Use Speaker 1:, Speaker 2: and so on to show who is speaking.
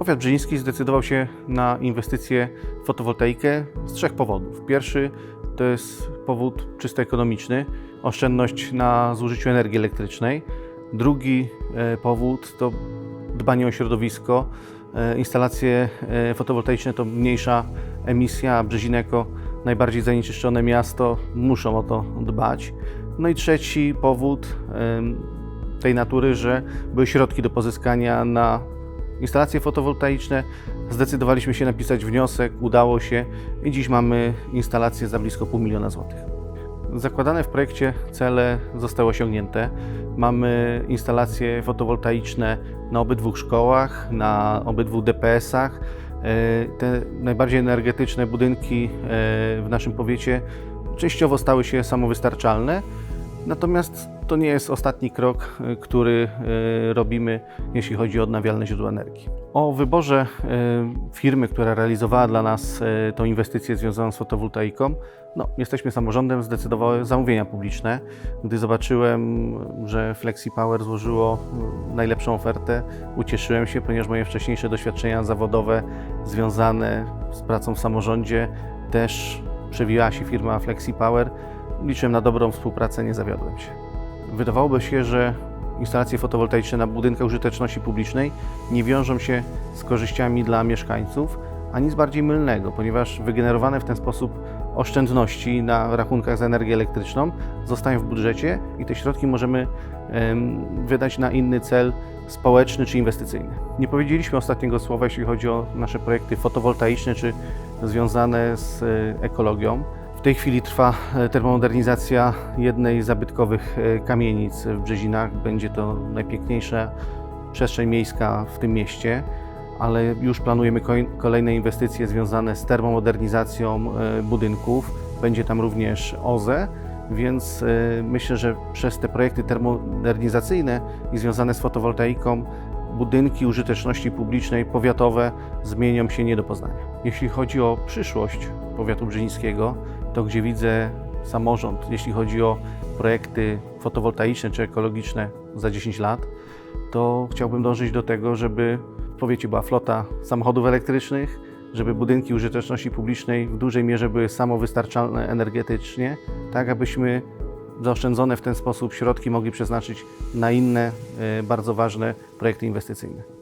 Speaker 1: Powiat brzeziński zdecydował się na inwestycję w fotowoltaikę z trzech powodów. Pierwszy to jest powód czysto ekonomiczny, oszczędność na zużyciu energii elektrycznej. Drugi e, powód to dbanie o środowisko. E, Instalacje e, fotowoltaiczne to mniejsza emisja, a Brzezin jako najbardziej zanieczyszczone miasto muszą o to dbać. No i trzeci powód tej natury, że były środki do pozyskania na instalacje fotowoltaiczne. Zdecydowaliśmy się napisać wniosek, udało się i dziś mamy instalację za blisko pół miliona złotych. Zakładane w projekcie cele zostały osiągnięte. Mamy instalacje fotowoltaiczne na obydwu szkołach, na obydwu DPS-ach. E, Te najbardziej energetyczne budynki e, w naszym powiecie częściowo stały się samowystarczalne. Natomiast to nie jest ostatni krok, e, który e, robimy, jeśli chodzi o odnawialne źródła energii. O wyborze e, firmy, która realizowała dla nas tą inwestycję związaną z fotowoltaiką, no, jesteśmy samorządem, zdecydowały zamówienia publiczne. Gdy zobaczyłem, że Flexi Power złożyło najlepszą ofertę, ucieszyłem się, ponieważ moje wcześniejsze doświadczenia zawodowe związane z pracą w samorządzie też przewijała się firma Flexi Power. Liczyłem na dobrą współpracę, nie zawiodłem się. Wydawałoby się, że instalacje fotowoltaiczne na budynkach użyteczności publicznej nie wiążą się z korzyściami dla mieszkańców, a nic bardziej mylnego, ponieważ wygenerowane w ten sposób oszczędności na rachunkach za energię elektryczną zostają w budżecie i te środki możemy em, wydać na inny cel społeczny czy inwestycyjny. Nie powiedzieliśmy ostatniego słowa, jeśli chodzi o nasze projekty fotowoltaiczne czy związane z e, ekologią. W tej chwili trwa e, termomodernizacja jednej z zabytkowych e, kamienic w Brzezinach. Będzie to najpiękniejsza przestrzeń miejska w tym mieście, ale już planujemy kolejne inwestycje związane z termomodernizacją e, budynków. Będzie tam również OZE, więc myślę, że przez te projekty termomodernizacyjne i związane z fotowoltaiką budynki użyteczności publicznej powiatowe zmienią się nie do poznania. Jeśli chodzi o przyszłość powiatu brzezińskiego, to gdzie widzę samorząd, jeśli chodzi o projekty fotowoltaiczne czy ekologiczne za 10 lat, to chciałbym dążyć do tego, żeby w powiecie była flota samochodów elektrycznych, żeby budynki użyteczności publicznej w dużej mierze były samowystarczalne energetycznie, tak abyśmy zaoszczędzone w ten sposób środki mogli przeznaczyć na inne e, bardzo ważne projekty inwestycyjne.